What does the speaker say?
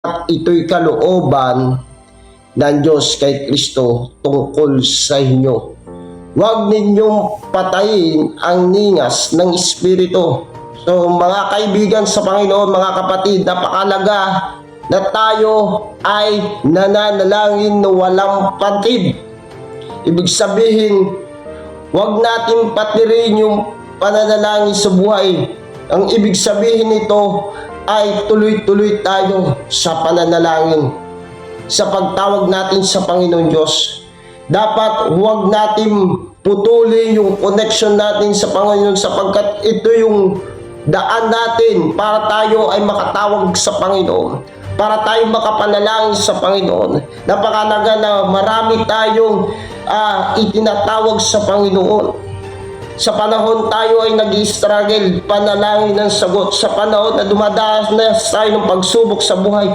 ito'y kalooban ng Diyos kay Kristo tungkol sa inyo. Huwag ninyong patayin ang ningas ng Espiritu. So mga kaibigan sa Panginoon, mga kapatid, napakalaga na tayo ay nananalangin na walang patid. Ibig sabihin, huwag natin patirin yung pananalangin sa buhay. Ang ibig sabihin nito ay tuloy-tuloy tayo sa pananalangin sa pagtawag natin sa Panginoon Diyos. Dapat huwag natin putulin yung connection natin sa Panginoon sapagkat ito yung daan natin para tayo ay makatawag sa Panginoon. Para tayo makapanalangin sa Panginoon. Napakalaga na marami tayong ah, itinatawag sa Panginoon. Sa panahon tayo ay nag struggle panalangin ng sagot. Sa panahon na dumadanas tayo ng pagsubok sa buhay,